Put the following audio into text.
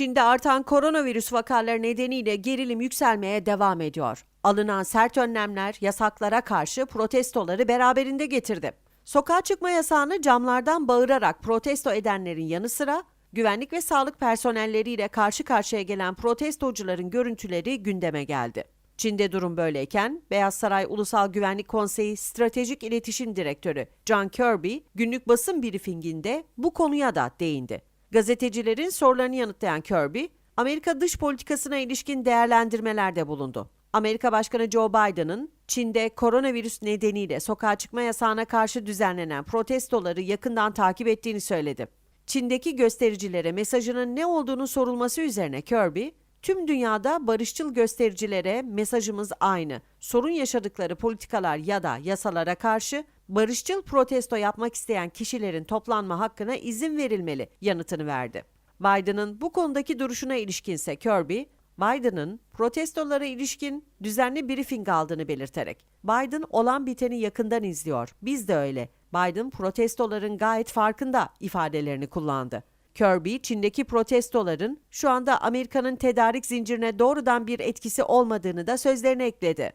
Çin'de artan koronavirüs vakaları nedeniyle gerilim yükselmeye devam ediyor. Alınan sert önlemler yasaklara karşı protestoları beraberinde getirdi. Sokağa çıkma yasağını camlardan bağırarak protesto edenlerin yanı sıra güvenlik ve sağlık personelleriyle karşı karşıya gelen protestocuların görüntüleri gündeme geldi. Çin'de durum böyleyken Beyaz Saray Ulusal Güvenlik Konseyi Stratejik İletişim Direktörü John Kirby günlük basın briefinginde bu konuya da değindi. Gazetecilerin sorularını yanıtlayan Kirby, Amerika dış politikasına ilişkin değerlendirmelerde bulundu. Amerika Başkanı Joe Biden'ın Çin'de koronavirüs nedeniyle sokağa çıkma yasağına karşı düzenlenen protestoları yakından takip ettiğini söyledi. Çin'deki göstericilere mesajının ne olduğunu sorulması üzerine Kirby, tüm dünyada barışçıl göstericilere mesajımız aynı. Sorun yaşadıkları politikalar ya da yasalara karşı barışçıl protesto yapmak isteyen kişilerin toplanma hakkına izin verilmeli yanıtını verdi. Biden'ın bu konudaki duruşuna ilişkinse Kirby, Biden'ın protestolara ilişkin düzenli briefing aldığını belirterek, Biden olan biteni yakından izliyor, biz de öyle. Biden protestoların gayet farkında ifadelerini kullandı. Kirby, Çin'deki protestoların şu anda Amerika'nın tedarik zincirine doğrudan bir etkisi olmadığını da sözlerine ekledi.